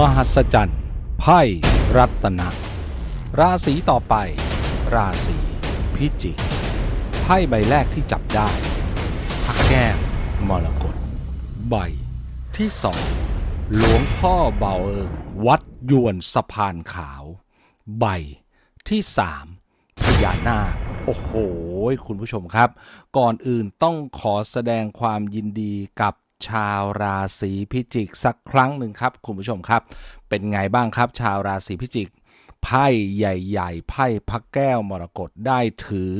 มหัศจรรย์ไพ่รัตนะ ราศีต่อไป ราศีพิจิก ไพ่ใบแรกที่จับได้พระแก้วมรกตใบที่สองหลวงพ่อเบาเอิงวัดยวนสะพานขาว ใบที่สามพญานาคโอ้โห คุณผู้ชมครับ ก่อนอื่นต้องขอแสดงความยินดีกับ ชาวราศีพิจิกสักครั้งหนึ่งครับคุณผู้ชมครับ เป็นไงบ้างครับ ชาวราศีพิจิกไพ่ใหญ่ๆไพ่พระแก้วมรกตได้ถือ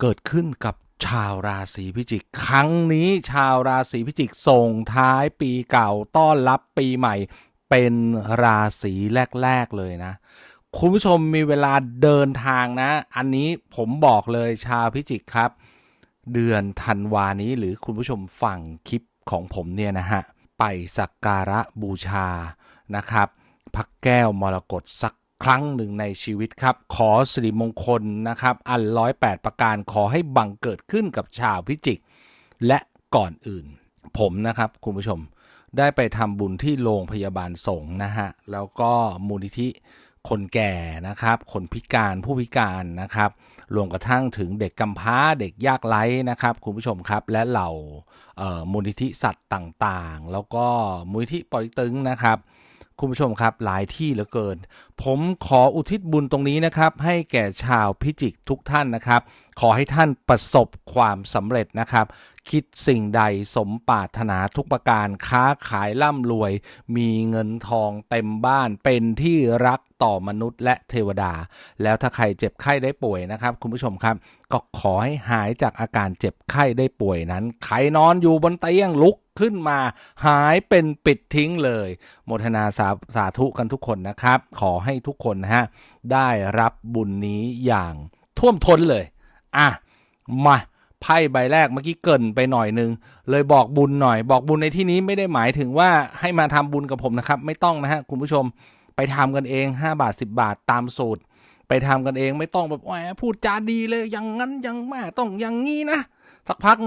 เกิดขึ้นกับชาวราศีพิจิก ครั้งนี้ชาวราศีพิจิกส่งท้ายปีเก่าต้อนรับปีใหม่ เป็นราศีแรก ๆ เลยนะ คุณผู้ชมมีเวลาเดินทางนะ อันนี้ผมบอกเลยชาวพิจิกครับ เดือนธันวานี้หรือคุณผู้ชมฟังคลิปของผมเนี่ยนะฮะ ไปสักการะบูชานะครับพระแก้วมรกตสักครั้งหนึ่งในชีวิตครับ ขอสิริมงคลนะครับ อันร้อยแปดประการขอให้บังเกิดขึ้นกับชาวพิจิก และก่อนอื่น ผมนะครับคุณผู้ชมได้ไปทำบุญที่โรงพยาบาลสงฆ์นะฮะ แล้วก็มูลนิธิคนแก่นะครับ คนพิการผู้พิการนะครับ รวมกระทั่งถึงเด็กกำพร้าเด็กยากไร้นะครับคุณผู้ชมครับและเหล่ามูลนิธิสัตว์ต่างๆ แล้วก็มูลนิธิปอยตึงนะครับคุณผู้ชมครับหลายที่เหลือเกิน ผมขออุทิศบุญตรงนี้นะครับ ให้แก่ชาวพิจิกทุกท่านนะครับ ขอให้ท่านประสบความสำเร็จนะครับ คิดสิ่งใดสมปรารถนาทุกประการค้าขายร่ำรวย มีเงินทองเต็มบ้านเป็นที่รักต่อมนุษย์และเทวดา แล้วถ้าใครเจ็บไข้ได้ป่วยนะครับ คุณผู้ชมครับ ก็ขอให้หายจากอาการเจ็บไข้ได้ป่วยนั้น ใครนอนอยู่บนเตียงลุกขึ้นมาหายเป็นปิดทิ้งเลย โมทนาสาสาธุกันทุกคนนะครับ ขอให้ทุกคนนะฮะได้รับบุญนี้อย่างท่วมท้นเลย อะ มา ไพ่ใบแรกเมื่อกี้เกินไปหน่อยนึง เลยบอกบุญหน่อย บอกบุญในที่นี้ไม่ได้หมายถึงว่าให้มาทำบุญกับผมนะครับ ไม่ต้องนะฮะคุณผู้ชมไปทำกันเอง 5 บาท 10 บาทตามสูตร ไปทำกันเองไม่ต้องแบบแหมพูดจาดีเลยอย่างนั้นอย่างแม่ต้องอย่างงี้นะ สักพัก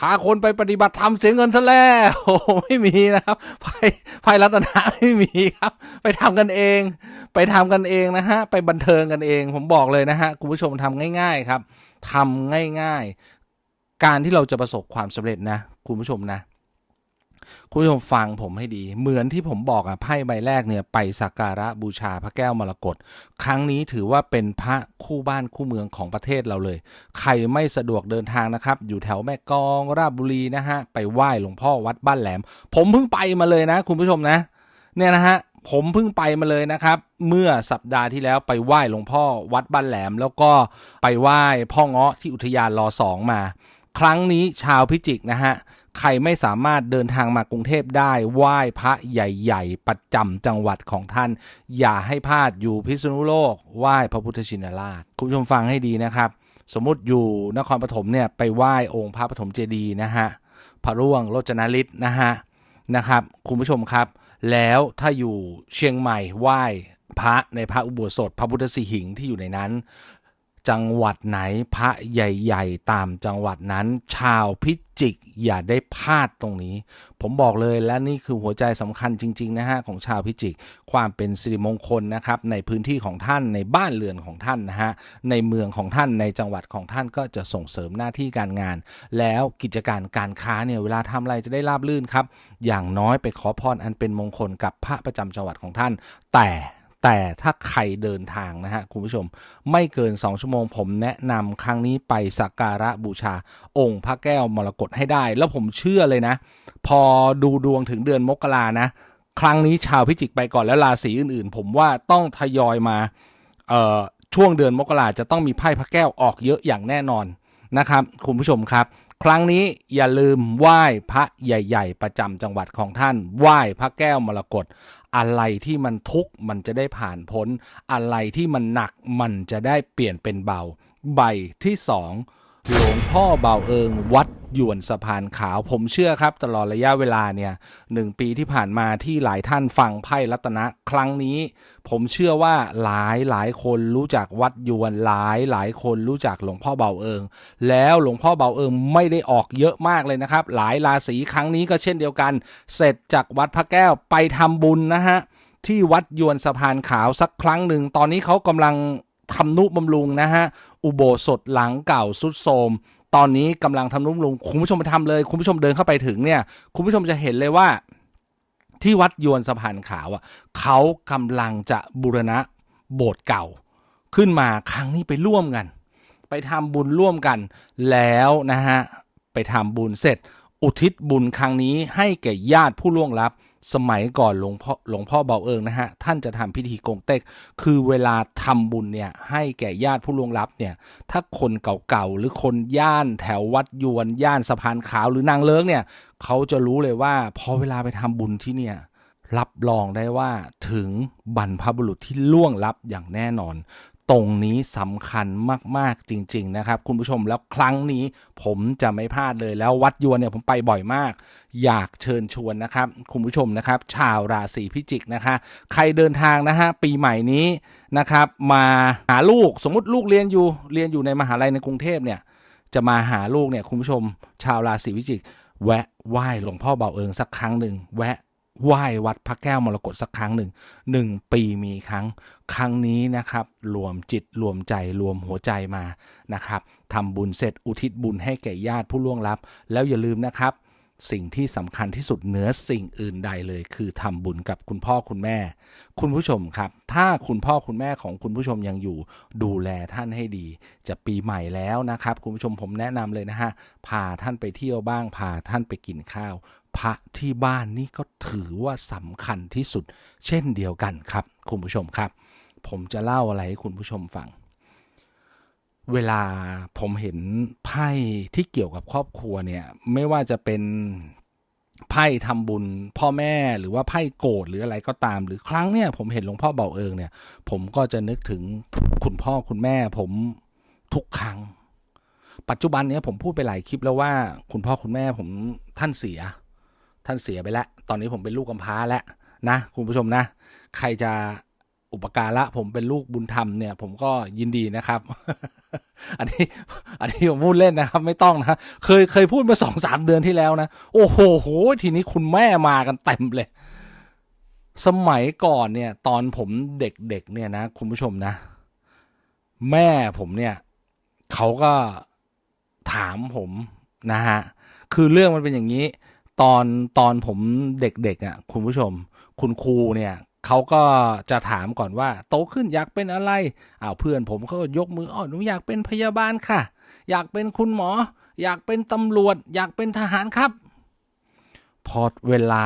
พาคนไปปฏิบัติธรรมเสียเงินซะแล้วโอ้ไม่มีนะครับไพ่ไพ่รัตนะไม่มีครับ ไปทำกันเอง ไปทำกันเองนะฮะ ไปบันเทิงกันเอง ผมบอกเลยนะฮะ คุณผู้ชมทำง่าย ๆ ครับทำง่ายๆ การที่เราจะประสบความสำเร็จนะคุณผู้ชมนะ คุณผู้ชมฟังผมให้ดี เหมือนที่ผมบอกอะไพ่ใบแรกเนี่ยไปสักการะบูชาพระแก้วมรกตครั้งนี้ถือว่าเป็นพระคู่บ้านคู่เมืองของประเทศเราเลย ใครไม่สะดวกเดินทางนะครับ อยู่แถวแม่กองราชบุรีนะฮะไปไหว้หลวงพ่อวัดบ้านแหลม ผมเพิ่งไปมาเลยนะ คุณผู้ชมนะเนี่ยนะฮะผมเพิ่งไปมาเลยนะครับ เมื่อสัปดาห์ที่แล้วไปไหว้หลวงพ่อวัดบ้านแหลม แล้วก็ไปไหว้พ่อเงาะที่อุทยานรอสองมา ครั้งนี้ชาวพิจิกนะฮะ ใครไม่สามารถเดินทางมากรุงเทพได้ไหว้พระใหญ่ๆ ประจำจังหวัดของท่าน อย่าให้พลาดอยู่พิษณุโลกไหว้พระพุทธชินราช คุณผู้ชมฟังให้ดีนะครับ สมมุติอยู่นครปฐมเนี่ยไปไหว้องค์พระปฐมเจดีย์นะฮะพระร่วงโรจนฤทธิ์นะฮะนะครับ คุณผู้ชมครับ แล้วถ้าอยู่เชียงใหม่ไหว้พระในพระอุโบสถพระพุทธสิหิงที่อยู่ในนั้น จังหวัดไหนพระใหญ่ๆ ตามจังหวัดนั้น ชาวพิจิกอย่าได้พลาดตรงนี้ ผมบอกเลยและนี่คือหัวใจสำคัญจริง ๆ นะฮะ ของชาวพิจิก ความเป็นสิริมงคลนะครับ ในพื้นที่ของท่านในบ้านเรือนของท่านนะฮะ ในเมืองของท่านในจังหวัดของท่านก็จะส่งเสริมหน้าที่การงาน แล้วกิจการการค้าเนี่ยเวลาทำอะไรจะได้ราบรื่นครับ อย่างน้อยไปขอพรอันเป็นมงคลกับพระประจำจังหวัดของท่าน แต่ แต่ถ้าใครเดินทางนะฮะคุณผู้ชม ไม่เกิน 2 ชั่วโมงผมแนะนำครั้งนี้ไปสักการะบูชา องค์พระแก้วมรกตให้ได้ แล้วผมเชื่อเลยนะ พอดูดวงถึงเดือนมกรานะ ครั้งนี้ชาวพิจิกไปก่อนแล้วราศีอื่นๆ ผมว่าต้องทยอยมาช่วงเดือนมกราจะต้องมีไพ่พระแก้วออกเยอะอย่างแน่นอนนะครับ คุณผู้ชมครับ ครั้งนี้อย่าลืมไหว้พระใหญ่ ๆ ประจำจังหวัดของท่าน ไหว้พระแก้วมรกตอะไรที่มันทุกข์มันจะได้ผ่านพ้น อะไรที่มันหนักมันจะได้เปลี่ยนเป็นเบา ใบที่สองหลวงพ่อเบาเอิงวัด ยวนสะพานขาว ผมเชื่อครับ ตลอดระยะเวลาเนี่ยหนึ่งปีที่ผ่านมาที่หลายท่านฟังไพ่รัตนะ ครั้งนี้ ผมเชื่อว่าหลายหลายคนรู้จักวัดยวนหลายหลายคนรู้จักหลวงพ่อเบาเอิง แล้วหลวงพ่อเบาเอิงไม่ได้ออกเยอะมากเลยนะครับ หลายราศีครั้งนี้ก็เช่นเดียวกัน เสร็จจากวัดพระแก้วไปทำบุญนะฮะที่วัดยวนสะพานขาวสักครั้งหนึ่งตอนนี้เขากำลังทำนุบำรุงนะฮะ อุโบสถหลังเก่าสุดโทม ตอนนี้กำลังทำนุบำรุงคุณผู้ชมไปทำเลย คุณผู้ชมเดินเข้าไปถึงเนี่ย คุณผู้ชมจะเห็นเลยว่าที่วัดยวนสะพานขาวอะเขากำลังจะบูรณะโบสถ์เก่า ขึ้นมาครั้งนี้ไปร่วมกัน ไปทำบุญร่วมกัน แล้วนะฮะไปทำบุญเสร็จ อุทิศบุญครั้งนี้ให้แก่ญาติผู้ล่วงลับ สมัยก่อนหลวงพ่อหลวงพ่อเบาเอิงนะฮะ ท่านจะทำพิธีกงเต็ก คือเวลาทำบุญเนี่ย ให้แก่ญาติผู้ล่วงลับเนี่ย ถ้าคนเก่าๆ หรือคนย่านแถววัดยวน ย่านสะพานขาวหรือนางเลิงเนี่ย เขาจะรู้เลยว่า พอเวลาไปทำบุญที่เนี่ย รับรองได้ว่าถึงบรรพบุรุษที่ล่วงลับอย่างแน่นอน ตรงนี้สำคัญมาก ๆ จริง ๆ นะครับ คุณผู้ชมแล้วครั้งนี้ผมจะไม่พลาดเลยแล้ววัดยวนเนี่ยผมไปบ่อยมาก อยากเชิญชวนนะครับ คุณผู้ชมนะครับ ชาวราศีพิจิกนะคะ ใครเดินทางนะฮะปีใหม่นี้นะครับ มาหาลูกสมมติลูกเรียนอยู่เรียนอยู่ในมหาลัยในกรุงเทพเนี่ย จะมาหาลูกเนี่ยคุณผู้ชม ชาวราศีพิจิก แวะไหว้หลวงพ่อเบาเอิงสักครั้งหนึ่งแวะ ไหว้วัดพระแก้วมรกตสักครั้งหนึ่งหนึ่งปีมีครั้ง ครั้งนี้นะครับรวมจิตรวมใจรวมหัวใจมานะครับทำบุญเสร็จอุทิศบุญให้แก่ญาติผู้ล่วงลับ แล้วอย่าลืมนะครับ สิ่งที่สำคัญที่สุดเหนือสิ่งอื่นใดเลย คือทำบุญกับคุณพ่อคุณแม่ คุณผู้ชมครับ ถ้าคุณพ่อคุณแม่ของคุณผู้ชมยังอยู่ ดูแลท่านให้ดี จะปีใหม่แล้วนะครับ คุณผู้ชมผมแนะนำเลยนะฮะพาท่านไปเที่ยวบ้างพาท่านไปกินข้าว พระที่บ้านนี่ก็ถือว่าสำคัญที่สุด เช่นเดียวกันครับ คุณผู้ชมครับ ผมจะเล่าอะไรให้คุณผู้ชมฟัง เวลาผมเห็นไพ่ที่เกี่ยวกับครอบครัวเนี่ยไม่ว่าจะเป็นไพ่ทำบุญพ่อแม่หรือว่าไพ่โกรธหรืออะไรก็ตาม หรือครั้งเนี่ยผมเห็นหลวงพ่อเบาเอิงเนี่ย ผมก็จะนึกถึงคุณพ่อคุณแม่ ผมทุกครั้ง ปัจจุบันเนี้ยผมพูดไปหลายคลิปแล้วว่า คุณพ่อคุณแม่ผมท่านเสีย ท่านเสียไปแล้ว ตอนนี้ผมเป็นลูกกำพร้าแล้วนะคุณผู้ชมนะ ใครจะอุปการะผมเป็นลูกบุญธรรมเนี่ย ผมก็ยินดีนะครับ อันนี้ อันนี้ผมพูดเล่นนะครับ ไม่ต้องนะเคยเคยพูดมาสองสามเดือนที่แล้วนะ โอ้โหโหทีนี้คุณแม่มากันเต็มเลย สมัยก่อนเนี่ย ตอนผมเด็กๆเนี่ยนะคุณผู้ชมนะ แม่ผมเนี่ยเขาก็ถามผมนะฮะ คือเรื่องมันเป็นอย่างนี้ ตอนตอนผมเด็กๆอะคุณผู้ชม คุณครูเนี่ยเขาก็จะถามก่อนว่า โตขึ้นอยากเป็นอะไรอ้าวเพื่อนผมเขาก็ยกมืออ๋อหนูอยากเป็นพยาบาลค่ะ อยากเป็นคุณหมอ อยากเป็นตำรวจ อยากเป็นทหารครับ พอเวลา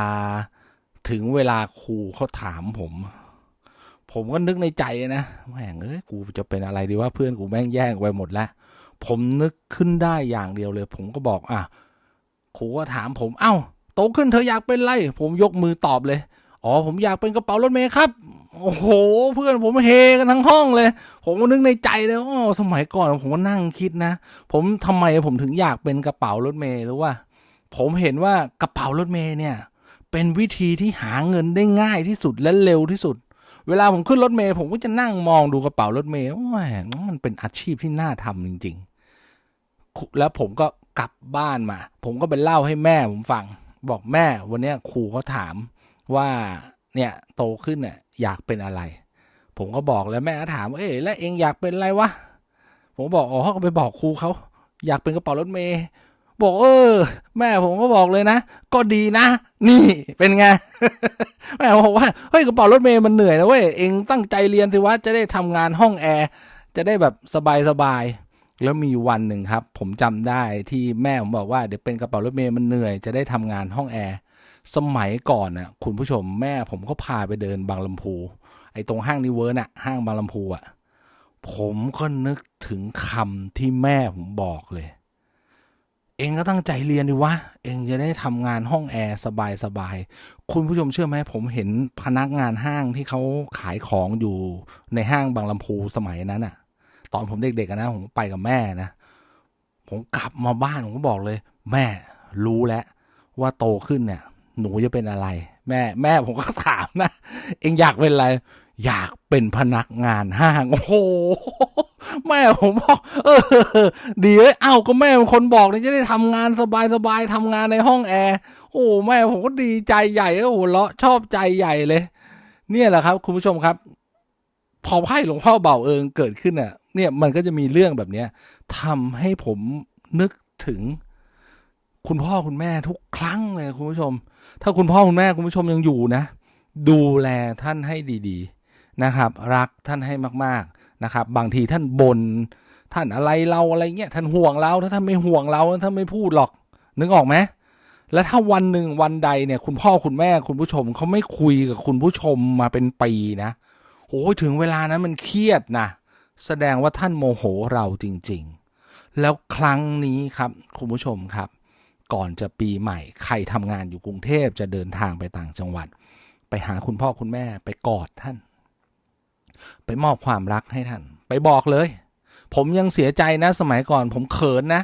ถึงเวลาครูเขาถามผม ผมก็นึกในใจนะแม่งเอ้ยกูจะเป็นอะไรดีว่าเพื่อนกูแม่งแย่งไปหมดแล้วผมนึกขึ้นได้อย่างเดียวเลย ผมก็บอกอะ ครูก็ถามผม เอ้า โตขึ้นเธออยากเป็นไร ผมยกมือตอบเลย อ๋อ ผมอยากเป็นกระเป๋ารถเมย์ครับ โอ้โห เพื่อนผมเฮกันทั้งห้องเลย ผมก็นึกในใจเลยอ๋อสมัยก่อนผมก็นั่งคิดนะ ผมทำไมผมถึงอยากเป็นกระเป๋ารถเมย์หรือว่า ผมเห็นว่ากระเป๋ารถเมย์เนี่ย เป็นวิธีที่หาเงินได้ง่ายที่สุดและเร็วที่สุด เวลาผมขึ้นรถเมย์ผมก็จะนั่งมองดูกระเป๋ารถเมย์ว่ามันเป็นอาชีพที่น่าทำจริง ๆ แล้วผมก็ กลับบ้านมา ผมก็ไปเล่าให้แม่ผมฟัง บอกแม่วันนี้ครูเขาถามว่าเนี่ยโตขึ้นเนี่ยอยากเป็นอะไร ผมก็บอกแล้วแม่ก็ถามว่าเอ๊ะแล้วเองอยากเป็นอะไรวะผมบอกอ๋อก็ไปบอกครูเขาอยากเป็นกระเป๋ารถเมย์บอกเออ แม่ผมก็บอกเลยนะ ก็ดีนะ นี่เป็นไง แม่บอกว่าเฮ้ยกระเป๋ารถเมย์มันเหนื่อยนะเว้ยเองตั้งใจเรียนสิวะจะได้ทำงานห้องแอร์จะได้แบบสบายสบาย แล้วมีวันหนึ่งครับ ผมจำได้ที่แม่ผมบอกว่าเดี๋ยวเป็นกระเป๋ารถเมย์มันเหนื่อยจะได้ทำงานห้องแอร์สมัยก่อนน่ะคุณผู้ชมแม่ผมก็พาไปเดินบางลำพู ไอ้ตรงห้างนิเวอร์น่ะห้างบางลำพูอะผมก็นึกถึงคำที่แม่ผมบอกเลย เองก็ตั้งใจเรียนดีวะ เองจะได้ทำงานห้องแอร์สบายๆคุณผู้ชมเชื่อไหมผมเห็นพนักงานห้างที่เขาขายของอยู่ในห้างบางลำพูสมัยนั้นอะ ตอนผมเด็กๆนะผมไปกับแม่นะ ผมกลับมาบ้านผมก็บอกเลย แม่รู้แล้วว่าโตขึ้นเนี่ย หนูจะเป็นอะไร แม่แม่ผมก็ถามนะ เองอยากเป็นอะไร อยากเป็นพนักงานห้างโอ้โหแม่ผมบอกเออดีเลยเอ้าก็แม่เป็นคนบอกเลยจะได้ทำงานสบายสบายๆทำงานในห้องแอร์โอ้แม่ผมก็ดีใจใหญ่แล้วโอ้โหเลาะชอบใจใหญ่เลย เนี่ยแหละครับ คุณผู้ชมครับ พอไพ่หลวงพ่อเบาเอิงเกิดขึ้นอะ เนี่ยมันก็จะมีเรื่องแบบเนี้ยทำให้ผมนึกถึง คุณพ่อคุณแม่ทุกครั้งเลยคุณผู้ชม ถ้าคุณพ่อคุณแม่คุณผู้ชมยังอยู่นะ ดูแลท่านให้ดี ๆนะครับ รักท่านให้มากๆนะครับ บางทีท่านบนท่านอะไรเราอะไรเงี้ยท่านห่วงเราถ้าท่านไม่ห่วงเราท่านไม่พูดหรอก นึกออกไหมแล้วถ้าวันหนึ่งวันใดเนี่ย คุณพ่อคุณแม่คุณผู้ชมเขาไม่คุยกับคุณผู้ชมมาเป็นปีนะ โอ้ยถึงเวลานั้นมันเครียดนะแสดงว่าท่านโมโหเราจริงๆ แล้วครั้งนี้ครับคุณผู้ชมครับ ก่อนจะปีใหม่ ใครทำงานอยู่กรุงเทพจะเดินทางไปต่างจังหวัด ไปหาคุณพ่อคุณแม่ไปกอดท่าน ไปมอบความรักให้ท่าน ไปบอกเลย ผมยังเสียใจนะสมัยก่อน ผมเขินนะ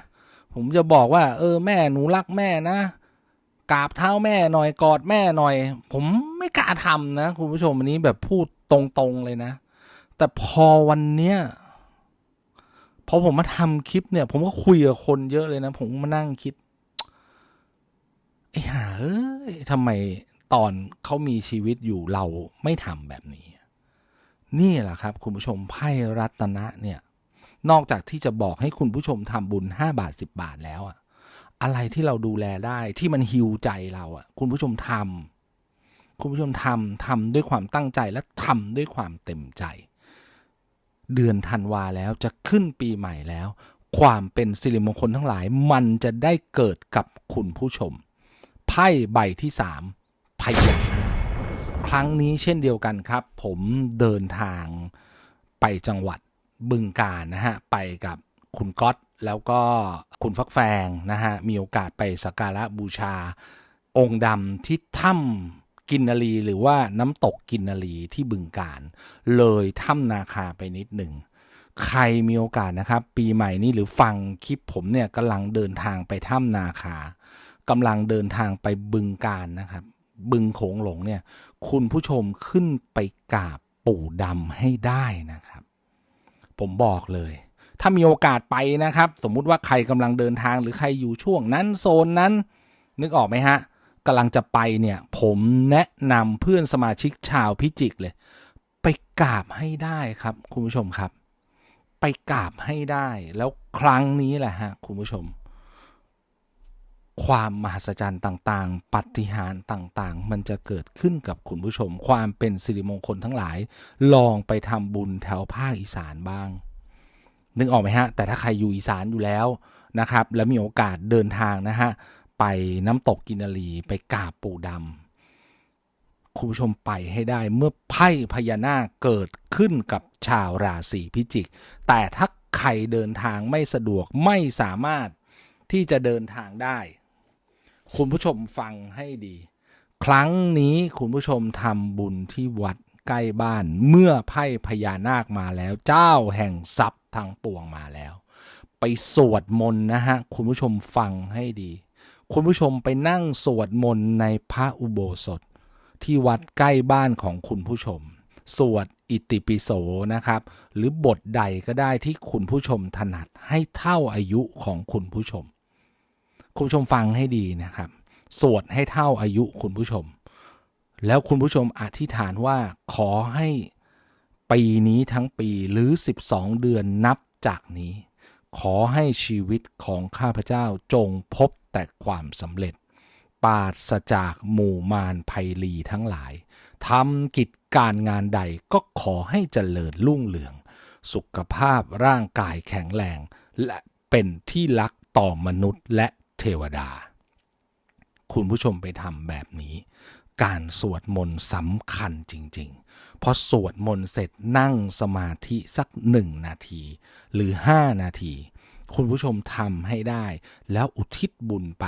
ผมจะบอกว่า เออแม่หนูรักแม่นะ กราบเท้าแม่หน่อยกอดแม่หน่อย ผมไม่กล้าทำนะคุณผู้ชมอันนี้แบบพูดตรงๆเลยนะ แต่พอวันเนี้ยพอผมมาทำคลิปเนี่ย ผมก็คุยกับคนเยอะเลยนะ ผมมานั่งคิดไอ้ห่าเอ้ยทำไมตอนเขามีชีวิตอยู่เราไม่ทำแบบนี้ นี่แหละครับ คุณผู้ชมไพ่รัตนะเนี่ย นอกจากที่จะบอกให้คุณผู้ชมทำบุญ 5 บาท 10 บาทแล้วอะ อะไรที่เราดูแลได้ที่มันฮิวใจเราอะคุณผู้ชมทำคุณผู้ชมทำทำด้วยความตั้งใจและทำด้วยความเต็มใจ เดือนธันวาแล้วจะขึ้นปีใหม่แล้ว ความเป็นสิริมงคลทั้งหลาย มันจะได้เกิดกับคุณผู้ชมไพ่ใบที่สามพญานาครั้งนี้เช่นเดียวกันครับ ผมเดินทางไปจังหวัดบึงกาฬนะฮะ ไปกับคุณก๊อต แล้วก็คุณฟักแฟงนะฮะมีโอกาสไปสักการะบูชา องค์ดำที่ถ้ำกินนารีหรือว่าน้ำตกกินนารีที่บึงกาฬเลยถ้ำนาคาไปนิดหนึ่งใครมีโอกาสนะครับ ปีใหม่นี้หรือฟังคลิปผมเนี่ยกำลังเดินทางไปถ้ำนาคากำลังเดินทางไปบึงการนะครับ บึงโขงหลงเนี่ย คุณผู้ชมขึ้นไปกราบปู่ดำให้ได้นะครับ ผมบอกเลย ถ้ามีโอกาสไปนะครับ สมมุติว่าใครกำลังเดินทางหรือใครอยู่ช่วงนั้นโซนนั้น นึกออกไหมฮะกำลังจะไปเนี่ยผมแนะนำเพื่อนสมาชิกชาวพิจิกเลย ไปกราบให้ได้ครับ คุณผู้ชมครับ ไปกราบให้ได้แล้วครั้งนี้แหละฮะคุณผู้ชม ความมหัศจรรย์ต่างๆ ปฏิหาริย์ต่างๆ มันจะเกิดขึ้นกับคุณผู้ชม ความเป็นสิริมงคลทั้งหลาย ลองไปทำบุญแถวภาคอีสานบ้าง นึกออกไหมฮะ แต่ถ้าใครอยู่อีสานอยู่แล้วนะครับ แล้วมีโอกาสเดินทางนะฮะ ไปน้ำตกกินารีไปกาบปู่ดำคุณผู้ชมไปให้ได้เมื่อไพ่พญานาคเกิดขึ้นกับชาวราศีพิจิก แต่ถ้าใครเดินทางไม่สะดวกไม่สามารถที่จะเดินทางได้ คุณผู้ชมฟังให้ดี ครั้งนี้คุณผู้ชมทำบุญที่วัด ใกล้บ้าน เมื่อไพ่พญานาคมาแล้ว เจ้าแห่งทรัพย์ทางปวงมาแล้ว ไปสวดมนต์นะฮะ คุณผู้ชมฟังให้ดี คุณผู้ชมไปนั่งสวดมนต์ในพระอุโบสถ ที่วัดใกล้บ้านของคุณผู้ชม สวดอิติปิโสนะครับ หรือบทใดก็ได้ที่คุณผู้ชมถนัดให้เท่าอายุของคุณผู้ชม คุณผู้ชมฟังให้ดีนะครับ สวดให้เท่าอายุคุณผู้ชม แล้วคุณผู้ชมอธิษฐานว่าขอให้ปีนี้ทั้งปีหรือ 12 เดือนนับจากนี้ ขอให้ชีวิตของข้าพเจ้าจงพบแต่ความสำเร็จ ปราศจากหมู่มารภัยลีทั้งหลายทำกิจการงานใดก็ขอให้เจริญรุ่งเรือง สุขภาพร่างกายแข็งแรง และเป็นที่รักต่อมนุษย์และเทวดา คุณผู้ชมไปทำแบบนี้ การสวดมนต์สำคัญจริง ๆ พอสวดมนต์เสร็จนั่งสมาธิสักหนึ่งนาที หรือห้านาที คุณผู้ชมทำให้ได้ แล้วอุทิศบุญไป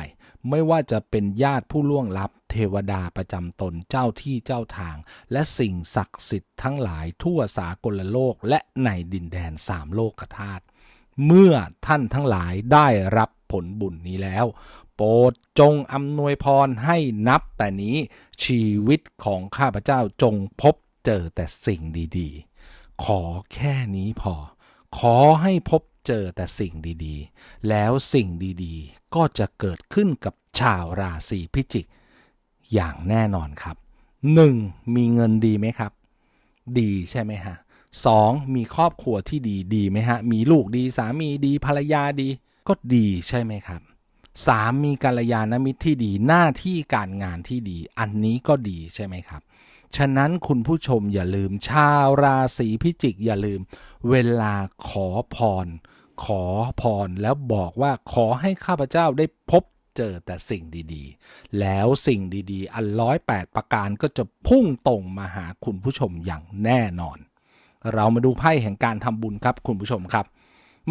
ไม่ว่าจะเป็นญาติผู้ล่วงลับ เทวดาประจำตนเจ้าที่เจ้าทาง และสิ่งศักดิ์สิทธิ์ทั้งหลายทั่วสากลโลกและในดินแดนสามโลกธาตุเมื่อท่านทั้งหลายได้รับผลบุญนี้แล้ว โปรดจงอำนวยพรให้นับแต่นี้ชีวิตของข้าพเจ้าจงพบเจอแต่สิ่งดีๆ ขอแค่นี้พอ ขอให้พบเจอแต่สิ่งดีๆ แล้วสิ่งดีๆ ก็จะเกิดขึ้นกับชาวราศีพิจิก อย่างแน่นอนครับ 1. มีเงินดีไหมครับ ดีใช่ไหมฮะสองมีครอบครัวที่ดีดีไหมฮะ มีลูกดีสามีดีภรรยาดี ก็ดีใช่ไหมครับ สามมีกัลยาณมิตรที่ดีหน้าที่การงานที่ดี อันนี้ก็ดีใช่ไหมครับ ฉะนั้นคุณผู้ชมอย่าลืมชาวราศีพิจิกอย่าลืม เวลาขอพร ขอพรแล้วบอกว่าขอให้ข้าพเจ้าได้พบเจอแต่สิ่งดีๆ แล้วสิ่งดีๆ อันร้อยแปดประการก็จะพุ่งตรงมาหาคุณผู้ชมอย่างแน่นอน เรามาดูไพ่แห่งการทำบุญครับคุณผู้ชมครับ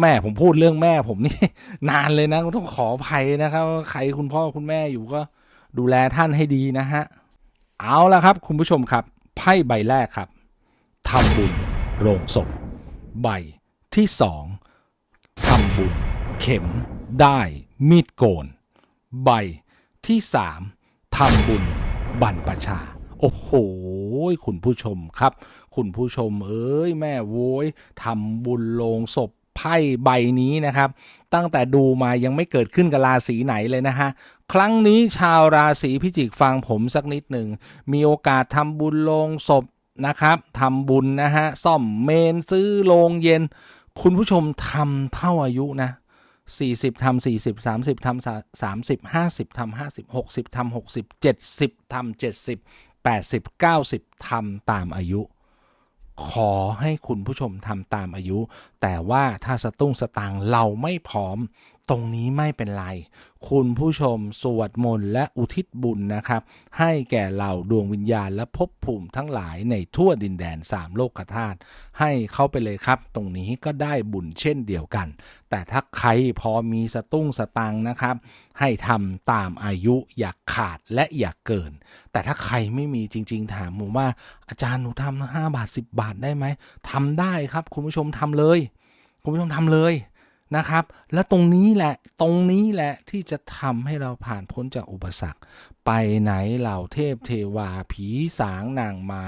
แม่ผมพูดเรื่องแม่ผมนี่ นานเลยนะต้องขออภัยนะครับ ใครคุณพ่อคุณแม่อยู่ก็ดูแลท่านให้ดีนะฮะ เอาละครับ คุณผู้ชมครับ ไพ่ใบแรกครับทำบุญโรงศพ ใบที่สองทำบุญ เข็ม ได้มีดโกน ใบที่สามทำบุญบรรพชา โอ้โห คุณผู้ชมครับ คุณผู้ชมเอ้ยแม่โว้ยทำบุญโลงศพ ไพ่ใบนี้นะครับ ตั้งแต่ดูมายังไม่เกิดขึ้นกับราศีไหนเลยนะฮะครั้งนี้ชาวราศีพิจิกฟังผมสักนิดหนึ่ง มีโอกาสทำบุญลงศพนะครับทำบุญนะฮะซ่อมเมนซื้อโลงเย็น คุณผู้ชมทำเท่าอายุนะ40ทำ40 30ทำ30 50ทำ50 60ทำ60 70ทำ70 80 90ทำตามอายุ ขอให้คุณผู้ชมทำตามอายุ แต่ว่าถ้าสตุ้งสตางเราไม่พร้อม ตรงนี้ไม่เป็นไร คุณผู้ชมสวดมนต์และอุทิศบุญนะครับ ให้แก่เหล่าดวงวิญญาณและภพภูมิทั้งหลายในทั่วดินแดนสามโลกธาตุให้เข้าไปเลยครับ ตรงนี้ก็ได้บุญเช่นเดียวกัน แต่ถ้าใครพอมีสตุ้งสตังนะครับ ให้ทำตามอายุอย่าขาดและอย่าเกิน แต่ถ้าใครไม่มีจริง ๆ ถามผมว่าอาจารย์หนูทำห้าบาทสิบาทได้ไหมทำได้ครับ คุณผู้ชมทำเลย คุณผู้ชมทำเลย นะครับ และตรงนี้แหละตรงนี้แหละที่จะทำให้เราผ่านพ้นจากอุปสรรค ไปไหนเหล่าเทพเทวาผีสางนางไม้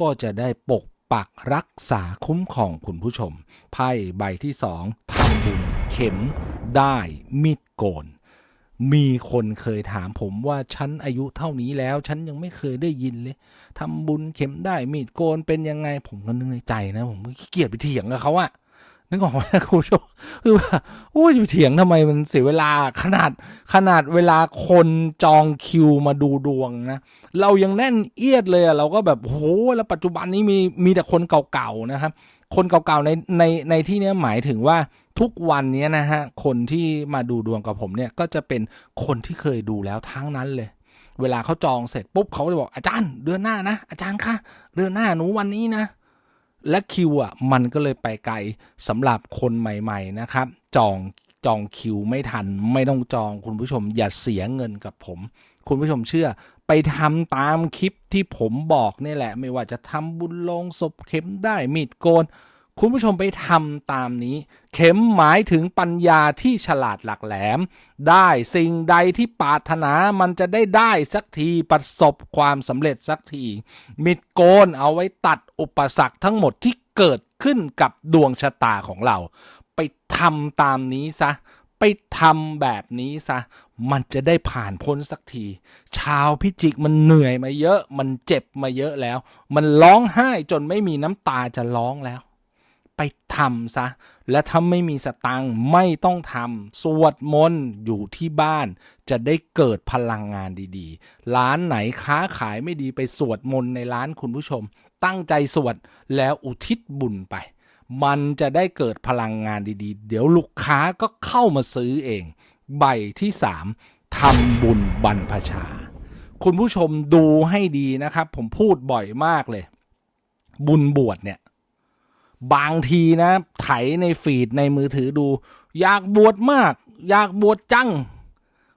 ก็จะได้ปกปักรักษาคุ้มครองคุณผู้ชม ไพ่ใบที่สองทำบุญเข็มได้มีดโกนมีคนเคยถามผมว่าฉันอายุเท่านี้แล้ว ฉันยังไม่เคยได้ยินเลยทำบุญเข็มได้มีดโกนเป็นยังไงผมก็นึกในใจนะ ผมขี้เกียจไปเถียงกับเขาอะ นึกออกไหมคุณผู้ชมคือว่าโอ้ยเถียงทำไมมันเสียเวลาขนาดขนาดเวลาคนจองคิวมาดูดวงนะ เรายังแน่นเอียดเลยอะเราก็แบบโหแล้วปัจจุบันนี้มีมีแต่คนเก่าๆนะครับ คนเก่าๆในในในที่นี้หมายถึงว่าทุกวันนี้นะฮะคนที่มาดูดวงกับผมเนี่ยก็จะเป็นคนที่เคยดูแล้วทั้งนั้นเลยเวลาเขาจองเสร็จปุ๊บเขาก็จะบอกอาจารย์เดือนหน้านะอาจารย์คะเดือนหน้าหนูวันนี้นะ และคิวอะมันก็เลยไปไกลสำหรับคนใหม่ๆนะครับ จองจองคิวไม่ทัน ไม่ต้องจองคุณผู้ชมอย่าเสียเงินกับผม คุณผู้ชมเชื่อไปทำตามคลิปที่ผมบอกนี่แหละ ไม่ว่าจะทำบุญลงศพเข็มได้มีดโกน คุณผู้ชมไปทำตามนี้ เข็มหมายถึงปัญญาที่ฉลาดหลักแหลม ได้สิ่งใดที่ปรารถนามันจะได้ได้สักทีประสบความสำเร็จสักที มิดโกนเอาไว้ตัดอุปสรรคทั้งหมดที่เกิดขึ้นกับดวงชะตาของเรา ไปทำตามนี้ซะ ไปทำแบบนี้ซะ มันจะได้ผ่านพ้นสักที ชาวพิจิกมันเหนื่อยมาเยอะ มันเจ็บมาเยอะแล้ว มันร้องไห้จนไม่มีน้ำตาจะร้องแล้ว ไปทำซะ และถ้าไม่มีสตังค์ไม่ต้องทำสวดมนต์อยู่ที่บ้าน จะได้เกิดพลังงานดีๆ ร้านไหนค้าขายไม่ดีไปสวดมนต์ในร้านคุณผู้ชม ตั้งใจสวดแล้วอุทิศบุญไป มันจะได้เกิดพลังงานดีๆ เดี๋ยวลูกค้าก็เข้ามาซื้อเอง ใบที่สามทำบุญบรรพชา คุณผู้ชมดูให้ดีนะครับ ผมพูดบ่อยมากเลย บุญบวชเนี่ย บางทีนะไถในฟีดในมือถือดู อยากบวชมาก อยากบวชจัง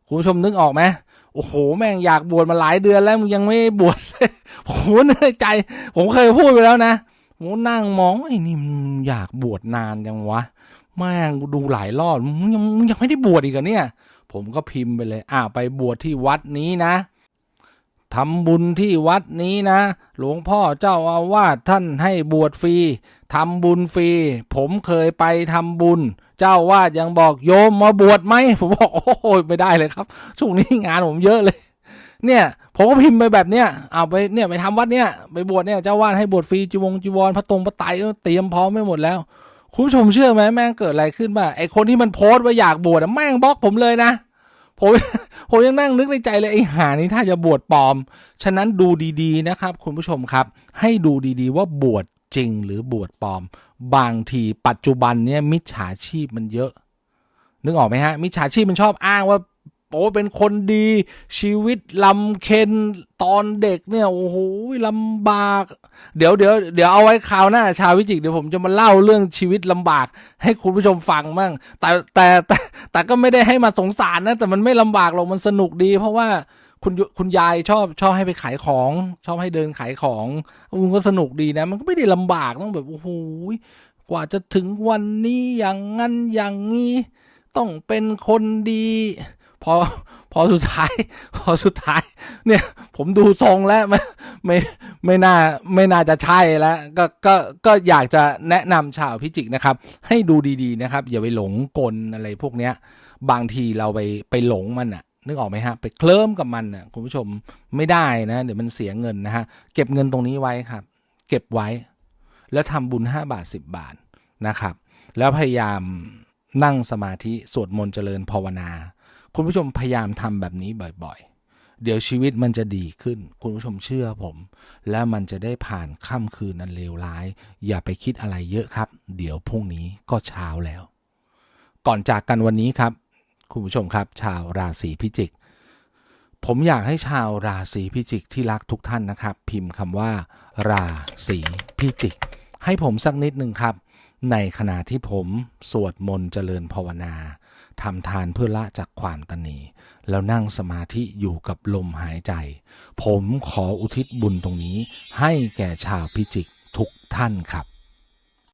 คุณผู้ชมนึกออกไหมโอ้โห แม่งอยากบวชมาหลายเดือนแล้วมึงยังไม่บวชเลยผมนึกในใจ ผมเคยพูดไปแล้วนะผมนั่งมองไอ้นี่อยากบวชนานจังวะแม่งดูหลายรอบมึงยังมึงยังไม่ได้บวชอีกเหรอเนี่ย ผมก็พิมพ์ไปเลย อ่าไปบวชที่วัดนี้นะ ทำบุญที่วัดนี้นะ หลวงพ่อเจ้าอาวาสท่านให้บวชฟรีทำบุญฟรีผมเคยไปทำบุญ เจ้าอาวาดยังบอกโยมมาบวชไหมผมบอกโอ้โหไม่ได้เลยครับช่วงนี้งานผมเยอะเลย เนี่ยผมก็พิมพ์ไปแบบเนี้ยเอาไปเนี่ยไปทำวัดเนี่ยไปบวชเนี่ยเจ้าอาวาดให้บวชฟรีจีวงจีวรพระตรงพระไตรเตรียมพร้อมไม่หมดแล้ว คุณผู้ชมเชื่อไหมแม่งเกิดอะไรขึ้นบ้างไอคนที่มันโพสต์ว่าอยากบวชแม่งบล็อกผมเลยนะ ผมผมยังนั่งนึกในใจเลยไอ้หานี้ถ้าจะบวชปลอม ฉะนั้นดูดีๆนะครับ คุณผู้ชมครับ ให้ดูดีๆว่าบวชจริงหรือบวชปลอม บางทีปัจจุบันเนี่ยมิจฉาชีพมันเยอะ นึกออกไหมฮะ มิจฉาชีพมันชอบอ้างว่า โอ้เป็นคนดีชีวิตลำเค็นตอนเด็กเนี่ยโอ้โหลำบาก เดี๋ยวเดี๋ยวเดี๋ยวเอาไว้คราวหน้าชาววิจิกเดี๋ยวผมจะมาเล่าเรื่องชีวิตลำบาก ให้คุณผู้ชมฟังมั่งแต่แต่แต่แต่ก็ไม่ได้ให้มาสงสารนะ แต่มันไม่ลำบากหรอกมันสนุกดี เพราะว่าคุณคุณยายชอบชอบให้ไปขายของ ชอบให้เดินขายของมันก็สนุกดีนะ มันก็ไม่ได้ลำบากต้องแบบโอ้โหกว่าจะถึงวันนี้อย่างงั้นอย่างนี้ต้องเป็นคนดี พอพอสุดท้าย พอสุดท้าย เนี่ย ผมดูทรงแล้วไม่ไม่ไม่น่าไม่น่าจะใช่แล้วก็ก็ก็อยากจะแนะนำชาวพิจิกนะครับ ให้ดูดีๆนะครับ อย่าไปหลงกลอะไรพวกเนี้ย บางทีเราไปไปหลงมันอะนึกออกไหมฮะ ไปเคลิ้มกับมันอะคุณผู้ชมไม่ได้นะ เดี๋ยวมันเสียเงินนะฮะ เก็บเงินตรงนี้ไว้ครับ เก็บไว้ แล้วทำบุญ 5 บาท 10 บาทนะครับ แล้วพยายามนั่งสมาธิสวดมนต์เจริญภาวนา คุณผู้ชมพยายามทำแบบนี้บ่อยๆ เดี๋ยวชีวิตมันจะดีขึ้น คุณผู้ชมเชื่อผม และมันจะได้ผ่านค่ำคืนนั้นเลวร้าย อย่าไปคิดอะไรเยอะครับ เดี๋ยวพรุ่งนี้ก็เช้าแล้ว ก่อนจากกันวันนี้ครับ คุณผู้ชมครับ ชาวราศีพิจิก ผมอยากให้ชาวราศีพิจิกที่รักทุกท่านนะครับ พิมพ์คำว่า ราศีพิจิก ให้ผมสักนิดหนึ่งครับ ในขณะที่ผมสวดมนต์เจริญภาวนา ทำทานเพื่อละจากความตนีแล้วนั่งสมาธิอยู่กับลมหายใจ ผมขออุทิศบุญตรงนี้ให้แก่ชาวพิจิกทุกท่านครับ